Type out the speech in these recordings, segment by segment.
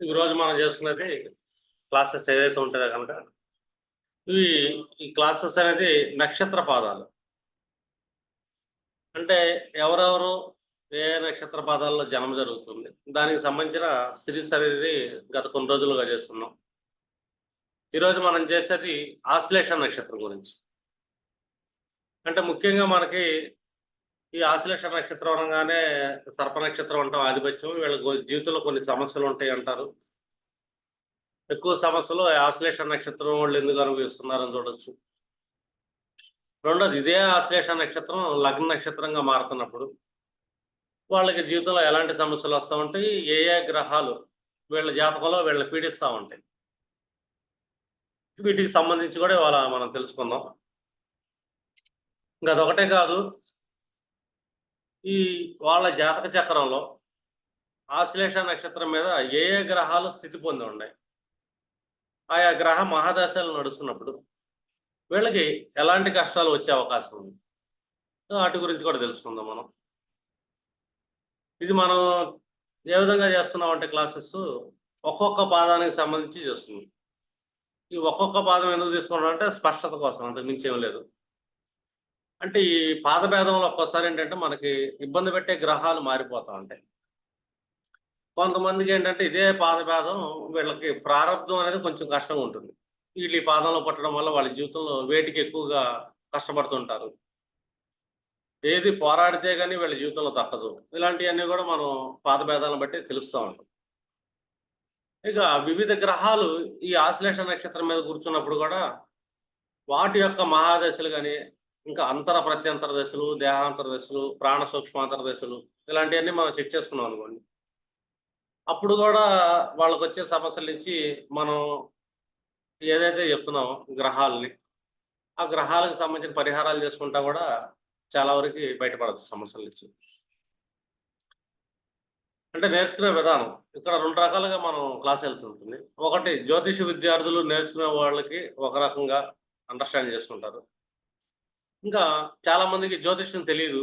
ఈరోజు మనం చేసుకున్నది క్లాసెస్ ఏదైతే ఉంటుందో కనుక ఇవి ఈ క్లాసెస్ అనేది నక్షత్ర పాదాలు. అంటే ఎవరెవరు ఏ నక్షత్ర పాదాల్లో జన్మ జరుగుతుంది? దానికి సంబంధించిన సిరీస్ అనేది గత కొన్ని రోజులుగా చేస్తున్నాం. ఈరోజు మనం చేసేది ఆశ్లేష నక్షత్రం గురించి. అంటే ముఖ్యంగా మనకి ఈ ఆశ్లేష నక్షత్రం అనగానే సర్ప నక్షత్రం అంటాం ఆధిపత్యం. వీళ్ళ జీవితంలో కొన్ని సమస్యలు ఉంటాయి అంటారు. ఎక్కువ సమస్యలు ఆశ్లేష నక్షత్రం వాళ్ళు ఎందుకు అనుభవిస్తున్నారని చూడొచ్చు. రెండోది ఇదే ఆశ్లేష నక్షత్రం లగ్న నక్షత్రంగా మారుతున్నప్పుడు వాళ్ళకి జీవితంలో ఎలాంటి సమస్యలు వస్తూ ఉంటాయి? ఏ ఏ గ్రహాలు వీళ్ళ జాతకంలో వీళ్ళని పీడిస్తూ ఉంటాయి. వీటికి సంబంధించి కూడా ఇవాళ మనం తెలుసుకుందాం. ఇంకా అదొకటే కాదు ఈ వాళ్ళ జాతక చక్రంలో ఆశ్లేష నక్షత్రం మీద ఏ ఏ గ్రహాలు స్థితి పొంది ఉన్నాయి? ఆయా గ్రహ మహాదశలు నడుస్తున్నప్పుడు వీళ్ళకి ఎలాంటి కష్టాలు వచ్చే అవకాశం ఉంది? వాటి గురించి కూడా తెలుసుకుందాం మనం. ఇది మనం ఏ విధంగా చేస్తున్నాం అంటే క్లాసెస్ ఒక్కొక్క పాదానికి సంబంధించి చేస్తుంది. ఈ ఒక్కొక్క పాదం ఎందుకు తీసుకున్నాం అంటే స్పష్టత కోసం అంతకు మించి ఏం లేదు. అంటే ఈ పాదభేదంలో ఒక్కోసారి ఏంటంటే మనకి ఇబ్బంది పెట్టే గ్రహాలు మారిపోతూ ఉంటాయి. కొంతమందికి ఏంటంటే ఇదే పాద భేదం వీళ్ళకి ప్రారంభం అనేది కొంచెం కష్టంగా ఉంటుంది. వీళ్ళు ఈ పాదంలో పట్టడం వల్ల వాళ్ళ జీవితంలో వేటికి ఎక్కువగా కష్టపడుతుంటారు. ఏది పోరాడితే కానీ వీళ్ళ జీవితంలో తప్పదు. ఇలాంటివన్నీ కూడా మనం పాద భేదాలను బట్టి తెలుస్తూ ఉంటాం. ఇక వివిధ గ్రహాలు ఈ ఆశ్లేష నక్షత్రం మీద కూర్చున్నప్పుడు కూడా వాటి యొక్క మహాదశలు కానీ ఇంకా అంతర ప్రత్యంతర దశలు దేహాంతర దశలు ప్రాణ సూక్ష్మాంతర దశలు ఇలాంటివన్నీ మనం చెక్ చేసుకున్నాం అనుకోండి. అప్పుడు కూడా వాళ్ళకు వచ్చే సమస్యల నుంచి మనం ఏదైతే చెప్తున్నామో గ్రహాలని ఆ గ్రహాలకు సంబంధించిన పరిహారాలు చేసుకుంటా కూడా చాలా వరకు బయటపడదు సమస్యల నుంచి. అంటే నేర్చుకునే విధానం ఇక్కడ రెండు రకాలుగా మనం క్లాస్ వెళ్తుంటుంది ఒకటి జ్యోతిష విద్యార్థులు నేర్చుకునే వాళ్ళకి ఒక రకంగా అండర్స్టాండ్ చేసుకుంటారు. ఇంకా చాలా మందికి జ్యోతిష్యం తెలియదు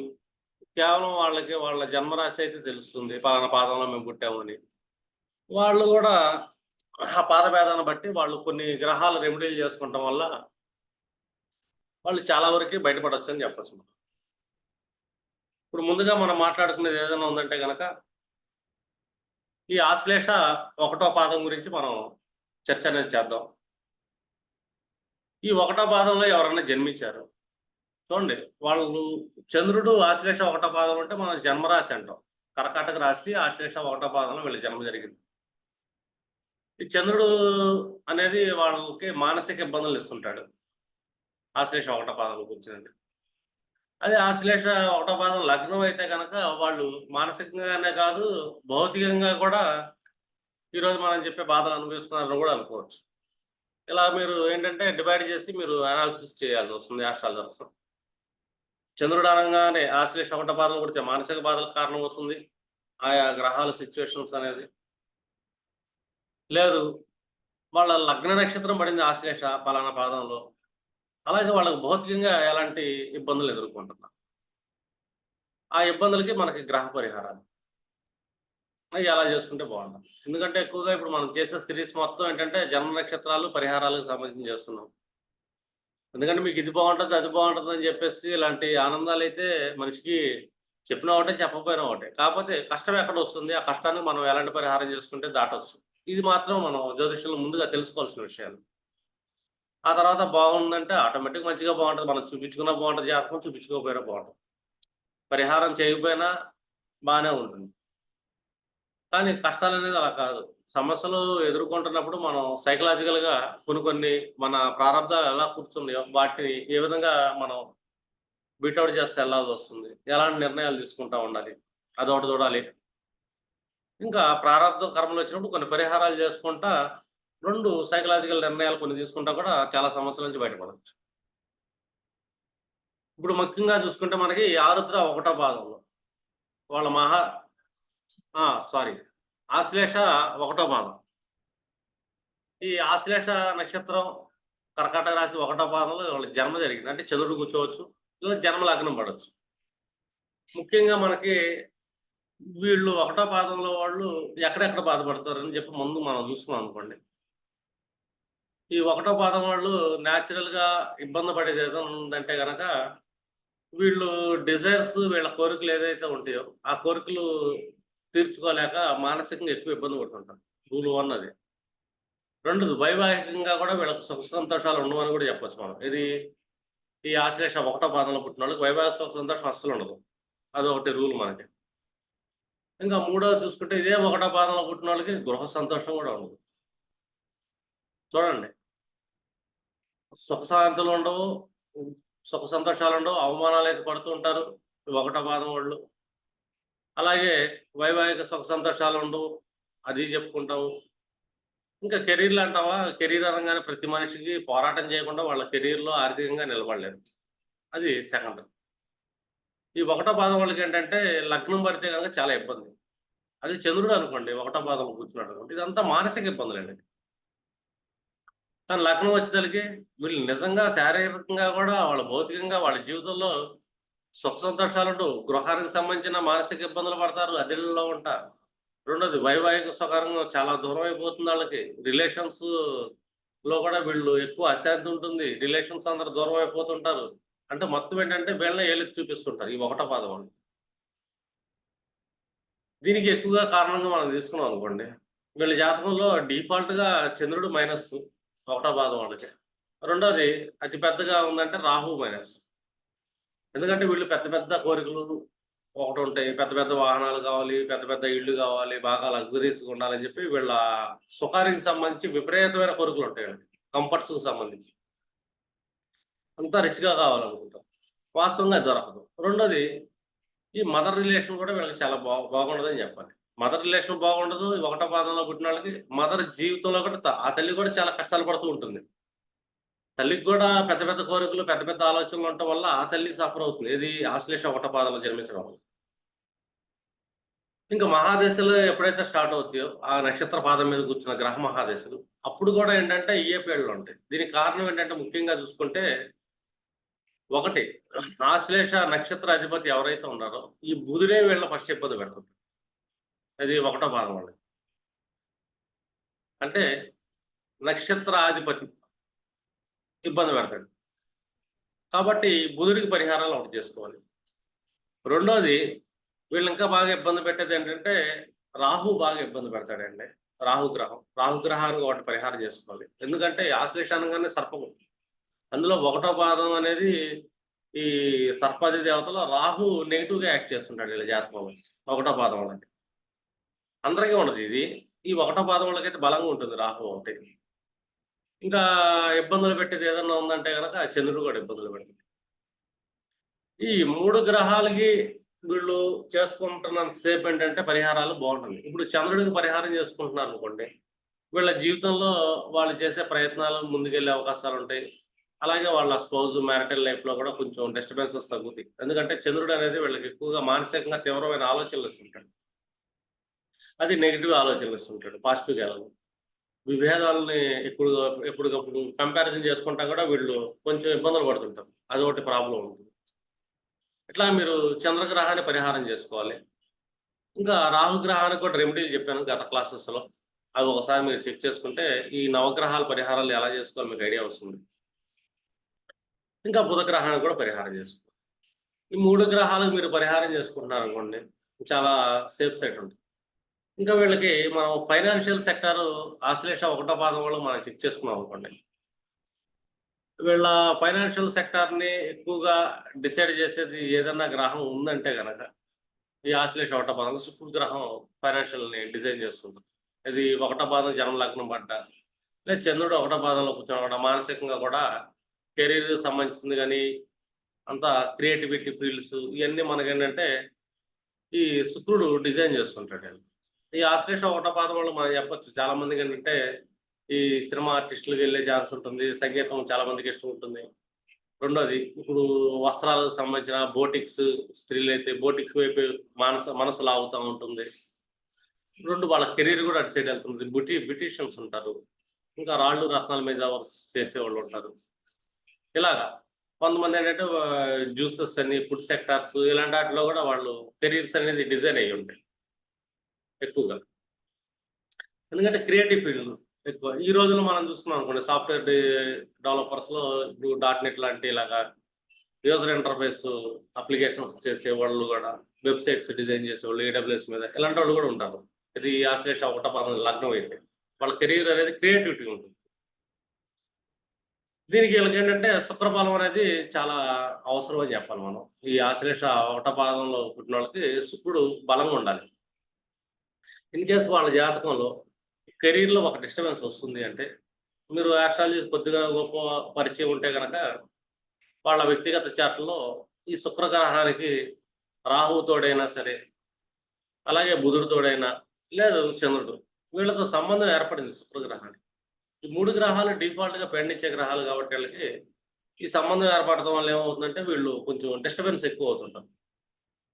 కేవలం వాళ్ళకి వాళ్ళ జన్మరాశి అయితే తెలుస్తుంది. పలానా పాదంలో మేము పుట్టామని. వాళ్ళు కూడా ఆ పాదభేదాన్ని బట్టి వాళ్ళు కొన్ని గ్రహాలు రెమెడీలు చేసుకుంటాం వల్ల వాళ్ళు చాలా వరకు బయటపడవచ్చు అని చెప్పచ్చు మనం. ఇప్పుడు ముందుగా మనం మాట్లాడుకునేది ఏదైనా ఉందంటే కనుక ఈ ఆశ్లేష ఒకటో పాదం గురించి మనం చర్చ అనేది చేద్దాం. ఈ ఒకటో పాదంలో ఎవరైనా జన్మించారు? చూడండి వాళ్ళు చంద్రుడు ఆశ్లేష ఒకటో పాదం అంటే మనం జన్మరాశి అంటాం. కర్కాటక రాశి ఆశ్లేష ఒకటో పాదంలో వీళ్ళ జన్మ జరిగింది. ఈ చంద్రుడు అనేది వాళ్ళకి మానసిక ఇబ్బందులు ఇస్తుంటాడు. ఆశ్లేష ఒకటో పాదం కూర్చుంది అదే ఆశ్లేష ఒకటో పాదం లగ్నం అయితే కనుక వాళ్ళు మానసికంగానే కాదు భౌతికంగా కూడా ఈరోజు మనం చెప్పే బాధలు అనుభవిస్తున్నారని కూడా అనుకోవచ్చు. ఇలా మీరు ఏంటంటే డివైడ్ చేసి మీరు అనాలిసిస్ చేయాల్సి వస్తుంది ఆస్ట్రాలజర్స్ చంద్రుడు అనగానే ఆశ్లేష ఒకటో బాధలు కొడితే మానసిక బాధలకు కారణమవుతుంది ఆయా గ్రహాల సిచ్యువేషన్స్ అనేది. లేదు వాళ్ళ లగ్న నక్షత్రం పడింది ఆశ్లేష పలానా పాదంలో. అలాగే వాళ్ళకి భౌతికంగా ఎలాంటి ఇబ్బందులు ఎదుర్కొంటున్నారు ఆ ఇబ్బందులకి మనకి గ్రహ పరిహారాలు. అవి అలా చేసుకుంటే బాగుంటుంది. ఎందుకంటే ఎక్కువగా ఇప్పుడు మనం చేసే సిరీస్ మొత్తం ఏంటంటే జన్మ నక్షత్రాలు పరిహారాలకు సంబంధించి చేస్తున్నాం. ఎందుకంటే మీకు ఇది బాగుంటుంది అది బాగుంటుంది అని చెప్పేసి ఇలాంటి ఆనందాలు అయితే మనిషికి చెప్పిన ఒకటే చెప్పకపోయినా ఒకటే కాకపోతే కష్టం ఎక్కడ వస్తుంది? ఆ కష్టాన్ని మనం ఎలాంటి పరిహారం చేసుకుంటే దాటొచ్చు ఇది మాత్రం మనం జ్యోతిష్యులు ముందుగా తెలుసుకోవాల్సిన విషయాలు. ఆ తర్వాత బాగుందంటే ఆటోమేటిక్ మంచిగా బాగుంటుంది. మనం చూపించుకున్నా బాగుంటుంది. జాతకం చూపించుకోకపోయినా బాగుంటుంది. పరిహారం చేయకపోయినా బాగానే ఉంటుంది. కానీ కష్టాలు అనేది అలా కాదు. సమస్యలు ఎదుర్కొంటున్నప్పుడు మనం సైకలాజికల్గా కొన్ని కొన్ని మన ప్రారంభాలు ఎలా కూర్చున్నాయో వాటిని ఏ విధంగా మనం బీట్అవుట్ చేస్తే వెళ్ళాల్సి వస్తుంది ఎలాంటి నిర్ణయాలు తీసుకుంటా ఉండాలి అదొకటి చూడాలి. ఇంకా ప్రారంభ కర్మలు వచ్చినప్పుడు కొన్ని పరిహారాలు చేసుకుంటా రెండు సైకలాజికల్ నిర్ణయాలు కొన్ని తీసుకుంటా కూడా చాలా సమస్యల నుంచి బయటపడవచ్చు ఇప్పుడు ముఖ్యంగా చూసుకుంటే మనకి ఆరుద్ర ఒకటో భాగంలో వాళ్ళ మహా సారీ ఆశ్లేష ఒకటో పాదం. ఈ ఆశ్లేష నక్షత్రం కర్కాటక రాశి ఒకటో పాదంలో వాళ్ళ జన్మ జరిగింది. అంటే చంద్రుడు కూర్చోవచ్చు లేదా జన్మ లగ్నం పడవచ్చు. ముఖ్యంగా మనకి వీళ్ళు ఒకటో పాదంలో వాళ్ళు ఎక్కడెక్కడ బాధపడతారని చెప్పి ముందు మనం చూస్తున్నాం అనుకోండి. ఈ ఒకటో పాదం వాళ్ళు న్యాచురల్గా ఇబ్బంది పడేది ఏదో ఉందంటే కనుక వీళ్ళు డిజైర్స్ వీళ్ళ కోరికలు ఏదైతే ఉంటాయో ఆ కోరికలు తీర్చుకోలేక మానసికంగా ఎక్కువ ఇబ్బంది పడుతుంటారు. రూల్ వన్ అది. రెండోది వైవాహికంగా కూడా వీళ్ళకి సుఖ సంతోషాలు ఉండవని కూడా చెప్పొచ్చు మనం. ఇది ఈ ఆశ్లేష ఒకటో పాదంలో పుట్టిన వాళ్ళకి వైవాహిక సుఖ సంతోషం అస్సలు ఉండదు. అది ఒకటి రూల్ మనకి. ఇంకా మూడోది చూసుకుంటే ఇదే ఒకటో పాదంలో పుట్టిన వాళ్ళకి గృహ సంతోషం కూడా ఉండదు. చూడండి. సుఖశాంతులు ఉండవు సుఖ సంతోషాలు ఉండవు అవమానాలు అయితే పడుతూ ఉంటారు. ఒకటో పాదం వాళ్ళు. అలాగే వైవాహిక సుఖ సంతోషాలు ఉండవు. అది చెప్పుకుంటాము ఇంకా కెరీర్లు అంటావా? కెరీర్ అనగానే ప్రతి మనిషికి పోరాటం చేయకుండా వాళ్ళ కెరీర్లో ఆర్థికంగా నిలబడలేరు. అది సెకండ్. ఈ ఒకటో పాదం వాళ్ళకి ఏంటంటే లగ్నం పడితే కనుక చాలా ఇబ్బంది. అది చంద్రుడు అనుకోండి ఒకటో పాదం కూర్చున్నాడు అనుకోండి ఇదంతా మానసిక ఇబ్బందులండి కానీ లగ్నం వచ్చేసరికి వీళ్ళు నిజంగా శారీరకంగా కూడా వాళ్ళ భౌతికంగా వాళ్ళ జీవితంలో సుఖ సంతోషాలు ఉండవు గృహానికి సంబంధించిన మానసిక ఇబ్బందులు పడతారు అదిలో ఉంటారు. రెండోది వైవాహిక సుఖారంగా చాలా దూరం అయిపోతుంది వాళ్ళకి. రిలేషన్స్లో కూడా వీళ్ళు ఎక్కువ అశాంతి ఉంటుంది. రిలేషన్స్ అందరు దూరం అయిపోతుంటారు. అంటే మొత్తం ఏంటంటే వీళ్ళని ఏలికి చూపిస్తుంటారు ఈ ఒకటో పాదం వాళ్ళు దీనికి ఎక్కువగా కారణంగా మనం తీసుకున్నాం అనుకోండి వీళ్ళ జాతకంలో డిఫాల్ట్గా చంద్రుడు మైనస్ ఒకటో పాదం వాళ్ళకి. రెండోది అతి పెద్దగా ఉందంటే రాహు మైనస్. ఎందుకంటే వీళ్ళు పెద్ద పెద్ద కోరికలు ఒకటి ఉంటాయి. పెద్ద పెద్ద వాహనాలు కావాలి పెద్ద పెద్ద ఇళ్ళు కావాలి బాగా లగ్జరీస్ ఉండాలని చెప్పి వీళ్ళ సుఖానికి సంబంధించి విపరీతమైన కోరికలు ఉంటాయండి కంఫర్ట్స్కి సంబంధించి. అంతా రిచ్గా కావాలనుకుంటాం. వాస్తవంగా దొరకదు రెండోది ఈ మదర్ రిలేషన్ కూడా వీళ్ళకి చాలా బా బాగుండదని చెప్పాలి. మదర్ రిలేషన్ బాగుండదు ఒకటో పాదంలో పుట్టిన వాళ్ళకి మదర్ జీవితంలో కూడా ఆ తల్లి కూడా చాలా కష్టాలు పడుతూ ఉంటుంది. తల్లికి కూడా పెద్ద పెద్ద కోరికలు పెద్ద పెద్ద ఆలోచనలు ఉండటం వల్ల ఆ తల్లి సఫర్ అవుతుంది. ఇది ఆశ్లేష ఒకట పాదంలో జన్మించడం వల్ల. ఇంకా మహాదశలు ఎప్పుడైతే స్టార్ట్ అవుతాయో ఆ నక్షత్ర పాదం మీద కూర్చున్న గ్రహ మహాదశలు అప్పుడు కూడా ఏంటంటే ఇయే పేళ్ళు ఉంటాయి. దీనికి కారణం ఏంటంటే ముఖ్యంగా చూసుకుంటే ఒకటి ఆశ్లేష నక్షత్ర అధిపతి ఎవరైతే ఉన్నారో ఈ బుధుడే వీళ్ళ ఫస్ట్ ఇబ్బంది పెడుతుంది అది ఒకటో భాగం వాళ్ళకి అంటే నక్షత్రాధిపతి ఇబ్బంది పెడతాడు. కాబట్టి బుధుడికి పరిహారాలు ఒకటి చేసుకోవాలి. రెండోది వీళ్ళు ఇంకా బాగా ఇబ్బంది పెట్టేది ఏంటంటే రాహు బాగా ఇబ్బంది పెడతాడండి. రాహు గ్రహం. రాహు ఒకటి పరిహారం చేసుకోవాలి. ఎందుకంటే ఆశ్లేషానంగానే సర్పం అందులో ఒకటో పాదం అనేది ఈ సర్పాది దేవతలో రాహు నెగిటివ్గా యాక్ట్ చేస్తుంటాడు వీళ్ళ జాతకంలో ఒకటో పాదం వాళ్ళకి. అందరికీ ఉండదు ఇది. ఈ ఒకటో పాదం వాళ్ళకైతే బలంగా ఉంటుంది రాహు ఒకటి. ఇంకా ఇబ్బందులు పెట్టేది ఏదన్నా ఉందంటే కనుక చంద్రుడు కూడా ఇబ్బందులు పెడుతుంది. ఈ మూడు గ్రహాలకి వీళ్ళు చేసుకుంటున్నంత సేపు ఏంటంటే పరిహారాలు బాగుంటుంది. ఇప్పుడు చంద్రుడికి పరిహారం చేసుకుంటున్నారు అనుకోండి వీళ్ళ జీవితంలో వాళ్ళు చేసే ప్రయత్నాలు ముందుకెళ్ళే అవకాశాలు ఉంటాయి. అలాగే వాళ్ళ స్పౌజ్ మ్యారిటల్ లైఫ్లో కూడా కొంచెం డిస్టర్బెన్సెస్ తగ్గుతాయి. ఎందుకంటే చంద్రుడు అనేది వీళ్ళకి ఎక్కువగా మానసికంగా తీవ్రమైన ఆలోచనలు ఇస్తుంటాడు. అది నెగిటివ్ ఆలోచనలు ఇస్తుంటాడు పాజిటివ్ వెళ్ళదు విభేదాలని ఎప్పుడు ఎప్పటికప్పుడు కంపారిజన్ చేసుకుంటా కూడా వీళ్ళు కొంచెం ఇబ్బందులు పడుతుంటారు. అది ఒకటి ప్రాబ్లం ఉంటుంది. ఇట్లా మీరు చంద్రగ్రహాన్ని పరిహారం చేసుకోవాలి. ఇంకా రాహుగ్రహానికి కూడా రెమెడీలు చెప్పాను గత క్లాసెస్లో అవి ఒకసారి మీరు చెక్ చేసుకుంటే ఈ నవగ్రహాల పరిహారాలు ఎలా చేసుకోవాలి మీకు ఐడియా వస్తుంది. ఇంకా బుధగ్రహాన్ని కూడా పరిహారం చేసుకోవాలి. ఈ మూడు గ్రహాలకు మీరు పరిహారం చేసుకుంటున్నారు అనుకోండి చాలా సేఫ్ సైడ్ ఉంటుంది. ఇంకా వీళ్ళకి మనం ఫైనాన్షియల్ సెక్టర్ ఆశ్లేష ఒకటో పాదం కూడా మనం చెక్ చేసుకున్నాం అనుకోండి. వీళ్ళ ఫైనాన్షియల్ సెక్టార్ని ఎక్కువగా డిసైడ్ చేసేది ఏదన్నా గ్రహం ఉందంటే కనుక ఈ ఆశ్లేష ఒకటో పాదం శుక్రుడు గ్రహం ఫైనాన్షియల్ని డిజైన్ చేస్తుంది. ఇది ఒకటో పాదం జన్మ లగ్నం పడ్డ లేదా చంద్రుడు ఒకటో పాదంలో కూర్చోవడం మానసికంగా కూడా కెరీర్ సంబంధించింది కానీ అంతా క్రియేటివిటీ ఫీల్డ్స్ ఇవన్నీ మనకి ఏంటంటే ఈ శుక్రుడు డిజైన్ చేస్తుంటాడు ఈ ఆశ్లేష ఒకటో వాళ్ళు మనం చెప్పొచ్చు. చాలా మందికి ఏంటంటే ఈ సినిమా ఆర్టిస్టులకు వెళ్ళే ఛాన్స్ ఉంటుంది సంగీతం చాలా మందికి ఇష్టం ఉంటుంది. రెండోది ఇప్పుడు వస్త్రాలకు సంబంధించిన బోటిక్స్ స్త్రీలు అయితే బోటిక్స్ వైపు మనసు మనసు లాగుతూ ఉంటుంది. రెండు వాళ్ళ కెరీర్ కూడా అటు సైడ్ వెళ్తుంది. బ్యూటీ బ్యూటీషియన్స్ ఉంటారు. ఇంకా రాళ్ళు రత్నాల మీద వర్క్ చేసేవాళ్ళు ఉంటారు. ఇలాగా కొంతమంది ఏంటంటే జ్యూసెస్ అని ఫుడ్ సెక్టార్స్ ఇలాంటి వాటిలో కూడా వాళ్ళు కెరీర్స్ అనేది డిజైన్ అయ్యి ఉంటాయి. ఎక్కువగా. ఎందుకంటే క్రియేటివ్ ఫీల్డ్ ఎక్కువ. ఈ రోజుల్లో మనం చూస్తున్నాం అనుకోండి సాఫ్ట్వేర్ డెవలపర్స్లో ఇప్పుడు. డాట్ నెట్ లాంటి ఇలాగా యూజర్ ఇంటర్ఫేస్ అప్లికేషన్స్ చేసే వాళ్ళు కూడా వెబ్సైట్స్ డిజైన్ చేసే వాళ్ళు ఏడబ్ల్యూఎస్ మీద ఇలాంటి వాళ్ళు కూడా ఉంటారు. ఇది ఆశ్లేష ఒకట పదం లగ్నం అయితే వాళ్ళ కెరీర్ అనేది క్రియేటివిటీ ఉంటుంది. దీనికి వీళ్ళకి ఏంటంటే శుక్రబలం అనేది చాలా అవసరం అని చెప్పాలి మనం. ఈ ఆశ్లేష ఒకట పాదంలో పుట్టిన వాళ్ళకి శుక్రుడు బలంగా ఉండాలి. ఇన్ కేసు వాళ్ళ జాతకంలో కెరీర్లో ఒక డిస్టర్బెన్స్ వస్తుంది అంటే మీరు ఆస్ట్రాలజీ కొద్దిగా గొప్ప పరిచయం ఉంటే కనుక వాళ్ళ వ్యక్తిగత చాట్లలో ఈ శుక్రగ్రహానికి రాహుతోడైనా సరే అలాగే బుధుడితోడైనా లేదు చంద్రుడు వీళ్ళతో సంబంధం ఏర్పడింది శుక్రగ్రహానికి. ఈ మూడు గ్రహాలు డిఫాల్ట్గా పెండించే గ్రహాలు కాబట్టి వీళ్ళకి ఈ సంబంధం ఏర్పడటం వల్ల ఏమవుతుందంటే వీళ్ళు కొంచెం డిస్టర్బెన్స్ ఎక్కువ అవుతుంటారు.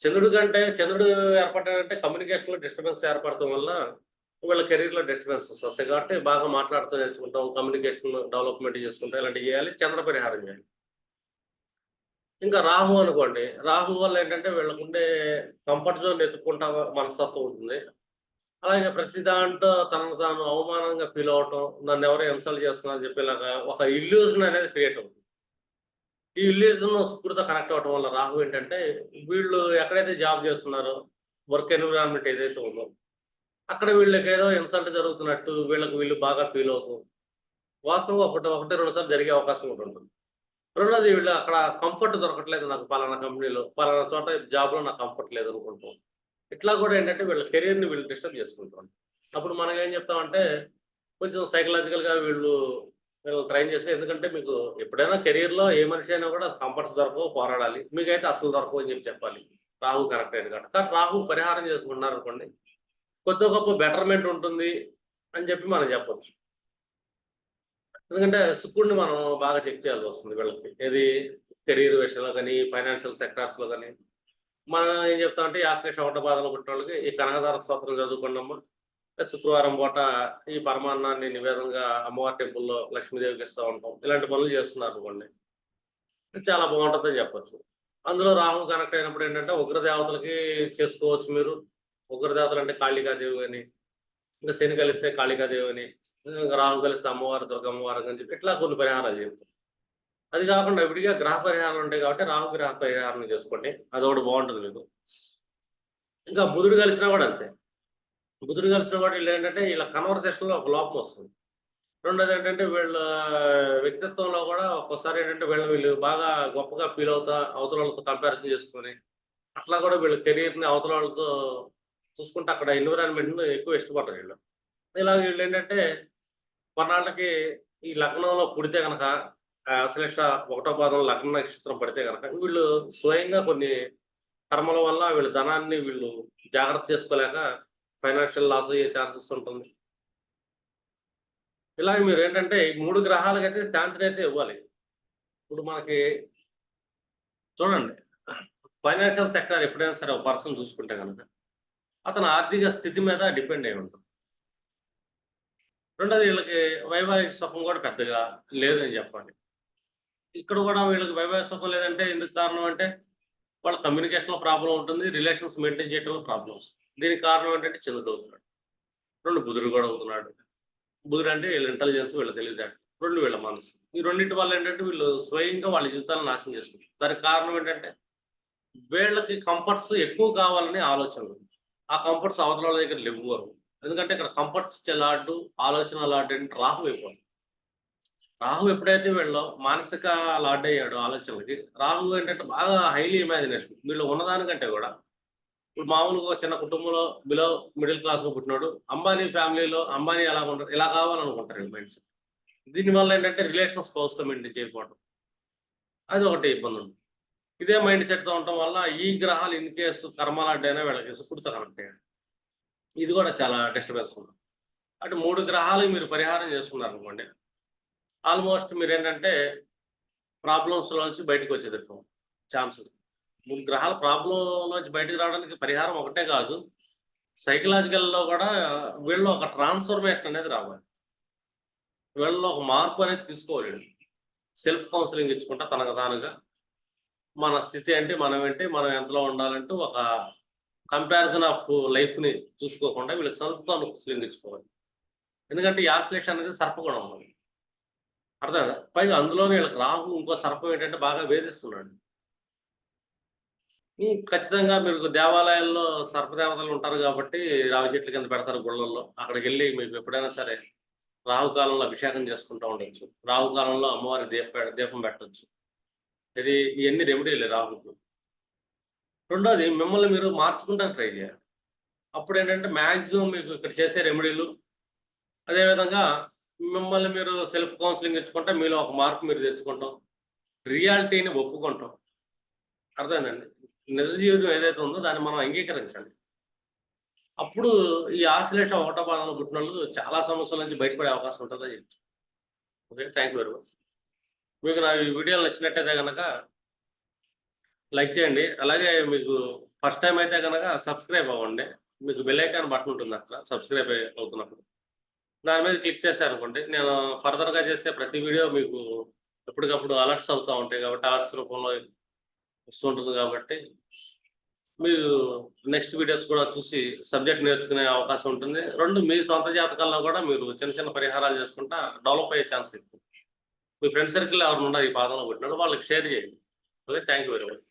చంద్రుడి కంటే చంద్రుడు ఏర్పడాలంటే కమ్యూనికేషన్లో డిస్టర్బెన్స్ ఏర్పడటం వల్ల వీళ్ళ కెరీర్లో డిస్టర్బెన్సెస్ వస్తాయి కాబట్టి బాగా మాట్లాడుతూ నేర్చుకుంటాం కమ్యూనికేషన్ డెవలప్మెంట్ చేసుకుంటాం ఇలాంటివి చేయాలి చంద్ర పరిహారం చేయాలి. ఇంకా రాహు అనుకోండి రాహు వల్ల ఏంటంటే వీళ్ళకుండే కంఫర్ట్ జోన్ ఎత్తుకుంటా మనస్తత్వం ఉంటుంది. అలాగే ప్రతి దాంట్లో తనను తాను అవమానంగా ఫీల్ అవటం నన్ను ఎవరో హింసలు చేస్తున్నారని చెప్పేలాగా ఒక ఇల్యూజన్ అనేది క్రియేట్ అవుతుంది. ఈ ఇల్యూజన్ శుక్రుతో కనెక్ట్ అవటం వల్ల రాహు ఏంటంటే వీళ్ళు ఎక్కడైతే జాబ్ చేస్తున్నారో వర్క్ ఎన్విరాన్మెంట్ ఏదైతే ఉందో అక్కడ వీళ్ళకి ఏదో ఇన్సల్ట్ జరుగుతున్నట్టు వీళ్ళకి వీళ్ళు బాగా ఫీల్ అవుతూ వాస్తవంగా ఒకటి ఒకటి రెండు సార్లు జరిగే అవకాశం కూడా ఉంటుంది. రెండోది వీళ్ళు అక్కడ కంఫర్ట్ దొరకట్లేదు నాకు పలానా కంపెనీలో పలానా చోట జాబ్లో నాకు కంఫర్ట్ లేదు అనుకుంటాం. ఇట్లా కూడా ఏంటంటే వీళ్ళ కెరీర్ని వీళ్ళు డిస్టర్బ్ చేసుకుంటాం అప్పుడు మనం ఏం చెప్తామంటే కొంచెం సైకలాజికల్గా వీళ్ళు వీళ్ళు ట్రైన్ చేస్తే ఎందుకంటే మీకు ఎప్పుడైనా కెరీర్లో ఏ మనిషి అయినా కూడా కంఫర్ట్స్ దొరకవు పోరాడాలి. మీకైతే అసలు దొరకవు అని చెప్పి చెప్పాలి. రాహు కరెక్ట్ అయింది కాబట్టి. కానీ రాహు పరిహారం చేసుకుంటున్నారు అనుకోండి కొద్ది గొప్ప బెటర్మెంట్ ఉంటుంది అని చెప్పి మనం చెప్పచ్చు. ఎందుకంటే శుక్రుడిని మనం బాగా చెక్ చేయాల్సి వస్తుంది వీళ్ళకి. ఏది కెరీర్ విషయంలో కానీ ఫైనాన్షియల్ సెక్టార్స్లో కానీ. మనం ఏం చెప్తామంటే యాశ్లేష ఒకట బాధలు పుట్టిన వాళ్ళకి ఈ కనకదార స్తోత్రం చదువుకున్నాము శుక్రవారం పూట ఈ పరమాన్నాన్ని నివేదనగా అమ్మవారి టెంపుల్లో లక్ష్మీదేవికి ఇస్తూ ఉంటాం. ఇలాంటి పనులు చేస్తున్నారు అనుకోండి చాలా బాగుంటుందని చెప్పొచ్చు. అందులో రాహు కనెక్ట్ అయినప్పుడు ఏంటంటే ఉగ్రదేవతలకి చేసుకోవచ్చు మీరు. ఉగ్రదేవతలు అంటే కాళికాదేవి అని ఇంకా శని కలిస్తే కాళికాదేవి అని ఇంకా రాహు కలిస్తే అమ్మవారు దుర్గమ్మవారు అని చెప్పి ఇట్లా కొన్ని పరిహారాలు చెప్తాం అది కాకుండా విడిగా గ్రహ పరిహారాలు ఉంటాయి కాబట్టి రాహు గ్రహ పరిహారం చేసుకోండి. అది ఒకటి బాగుంటుంది మీకు. ఇంకా బుధుడు కలిసినా కూడా అంతే. బుధుడు కలిసిన కూడా వీళ్ళు ఏంటంటే వీళ్ళ కన్వర్సేషన్లో ఒక లోపం వస్తుంది. రెండోది ఏంటంటే వీళ్ళ వ్యక్తిత్వంలో కూడా ఒక్కోసారి ఏంటంటే వీళ్ళు వీళ్ళు బాగా గొప్పగా ఫీల్ అవుతా అవతల వాళ్ళతో కంపారిజన్ చేసుకొని అట్లా కూడా వీళ్ళ కెరీర్ని అవతల వాళ్ళతో చూసుకుంటే అక్కడ ఎన్విరాన్మెంట్ను ఎక్కువ ఇష్టపడతారు వీళ్ళు. ఇలా వీళ్ళు ఏంటంటే కొన్నాళ్ళకి ఈ లగ్నంలో పుడితే కనుక అశ్లేష ఒకటో పాదం లగ్న నక్షత్రం పడితే కనుక వీళ్ళు స్వయంగా కొన్ని కర్మల వల్ల వీళ్ళ ధనాన్ని వీళ్ళు జాగ్రత్త చేసుకోలేక ఫైనాన్షియల్ లాస్ అయ్యే ఛాన్సెస్ ఉంటుంది. ఇలాగ మీరు ఏంటంటే ఈ మూడు గ్రహాలకైతే శాంతిని అయితే ఇవ్వాలి. ఇప్పుడు మనకి చూడండి ఫైనాన్షియల్ సెక్టర్ ఎప్పుడైనా సరే ఒక పర్సన్ చూసుకుంటే కనుక అతను ఆర్థిక స్థితి మీద డిపెండ్ అయి ఉంటుంది రెండోది వీళ్ళకి వైవాహిక సుఖం కూడా పెద్దగా లేదని చెప్పాలి. ఇక్కడ కూడా వీళ్ళకి వైవాహిక సుఖం లేదంటే ఎందుకు కారణం అంటే వాళ్ళ కమ్యూనికేషన్లో ప్రాబ్లం ఉంటుంది రిలేషన్స్ మెయింటైన్ చేయడంలో ప్రాబ్లమ్స్ దీనికి కారణం ఏంటంటే చంద్రుడు అవుతున్నాడు రెండు బుధుడు కూడా అవుతున్నాడు. బుధుడు అంటే వీళ్ళ ఇంటెలిజెన్స్ వీళ్ళ తెలివితేటలు. రెండు వీళ్ళ మనసు. ఈ రెండింటి వల్ల ఏంటంటే వీళ్ళు స్వయంగా వాళ్ళ జీవితాలను నాశనం చేసుకుంటారు. దానికి కారణం ఏంటంటే వీళ్ళకి కంఫర్ట్స్ ఎక్కువ కావాలని ఆలోచనలు ఆ కంఫర్ట్స్ అవతల వాళ్ళ దగ్గర లేవు ఎందుకంటే ఇక్కడ కంఫర్ట్స్ ఇచ్చే లాడ్డు ఆలోచన లాడ్డు అంటే రాహు అయిపోయింది రాహు ఎప్పుడైతే వీళ్ళు మానసిక లాడ్ అయ్యాడు ఆలోచనలకి రాహు ఏంటంటే బాగా హైలీ ఇమాజినేషన్ వీళ్ళు ఉన్నదానికంటే కూడా ఇప్పుడు మామూలుగా చిన్న కుటుంబంలో బిలో మిడిల్ క్లాస్లో పుట్టినాడు అంబానీ ఫ్యామిలీలో అంబానీ ఎలా ఉంటారు ఇలా కావాలనుకుంటారు మైండ్ సెట్ దీనివల్ల ఏంటంటే రిలేషన్స్ స్పౌస్తో మెయింటైన్ చేయకపోవడం అది ఒకటి ఇబ్బంది ఉంది ఇదే మైండ్ సెట్తో ఉండటం వల్ల ఈ గ్రహాలు ఇన్ కేసు కర్మలాడ్డైనా వీళ్ళకి సుకుడుతో కనెక్ట్ ఇది కూడా చాలా డిస్టర్బెన్స్ ఉంది. అటు మూడు గ్రహాలు మీరు పరిహారం చేసుకున్నారు అనుకోండి ఆల్మోస్ట్ మీరు ఏంటంటే ప్రాబ్లమ్స్లో నుంచి బయటకు వచ్చేటట్టు ఛాన్స్ ఉంది. మూడు గ్రహాల ప్రాబ్లం నుంచి బయటకు రావడానికి పరిహారం ఒకటే కాదు. సైకలాజికల్లో కూడా వీళ్ళు ఒక ట్రాన్స్ఫర్మేషన్ అనేది రావాలి. వీళ్ళలో ఒక మార్పు అనేది తీసుకోవాలి. సెల్ఫ్ కౌన్సిలింగ్ ఇచ్చుకుంటా తనకు తానుగా. మన స్థితి అంటే మనం ఏంటి మనం ఎంతలో ఉండాలంటూ ఒక కంపారిజన్ ఆఫ్ లైఫ్ని చూసుకోకుండా వీళ్ళు సెల్ఫ్ కౌన్సిలింగ్ ఇచ్చుకోవాలి. ఎందుకంటే ఈ అనేది సర్పగుణం. అర్థం పైగా అందులోనే వీళ్ళకి రాహు ఇంకో సర్పం ఏంటంటే బాగా వేధిస్తున్నాడు. ఖచ్చితంగా మీరు దేవాలయాల్లో సర్పదేవతలు ఉంటారు కాబట్టి రావి చెట్ల కింద పెడతారు గుళ్ళల్లో. అక్కడికి వెళ్ళి మీకు ఎప్పుడైనా సరే రాహు కాలంలో అభిషేకం చేసుకుంటూ ఉండొచ్చు. రాహు కాలంలో అమ్మవారి దీప దీపం పెట్టవచ్చు ఇది ఇవన్నీ రెమెడీలే రాహుకు. రెండోది మిమ్మల్ని మీరు మార్చుకుంటా ట్రై చేయాలి. అప్పుడు ఏంటంటే మ్యాక్సిమం మీకు ఇక్కడ చేసే రెమెడీలు అదేవిధంగా మిమ్మల్ని మీరు సెల్ఫ్ కౌన్సిలింగ్ ఇచ్చుకుంటే మీలో ఒక మార్పు మీరు తెచ్చుకుంటాం. రియాలిటీని ఒప్పుకుంటాం. అర్థమైందండి? నిజ జీవితం ఏదైతే ఉందో దాన్ని మనం అంగీకరించాలి. అప్పుడు ఈ ఆశ్లేష ఒకటో పాదంలో పుట్టిన వాళ్ళు చాలా సమస్యల నుంచి బయటపడే అవకాశం ఉంటుందని చెప్తాను okay thank you very much మీకు నా ఈ వీడియోలు నచ్చినట్టయితే కనుక లైక్ చేయండి. అలాగే మీకు ఫస్ట్ టైం అయితే కనుక సబ్స్క్రైబ్ అవ్వండి. మీకు బెల్లైకాన్ బటన్ ఉంటుంది అక్కడ సబ్స్క్రైబ్ అవుతున్నప్పుడు. దాని మీద క్లిక్ చేశారనుకోండి నేను ఫర్దర్గా చేసే ప్రతి వీడియో మీకు ఎప్పటికప్పుడు అలర్ట్స్ అవుతూ ఉంటాయి కాబట్టి అలర్ట్స్ రూపంలో వస్తుంటుంది కాబట్టి మీరు నెక్స్ట్ వీడియోస్ కూడా చూసి సబ్జెక్ట్ నేర్చుకునే అవకాశం ఉంటుంది. రెండు మీ సొంత జాతకాల్లో కూడా మీరు చిన్న చిన్న పరిహారాలు చేసుకుంటా డెవలప్ అయ్యే ఛాన్స్ ఎక్కువ. మీ ఫ్రెండ్ సర్కిల్ ఎవరు ఉన్నారు ఈ పాదంలో పుట్టినాడు వాళ్ళకి షేర్ చేయండి. Okay thank you very much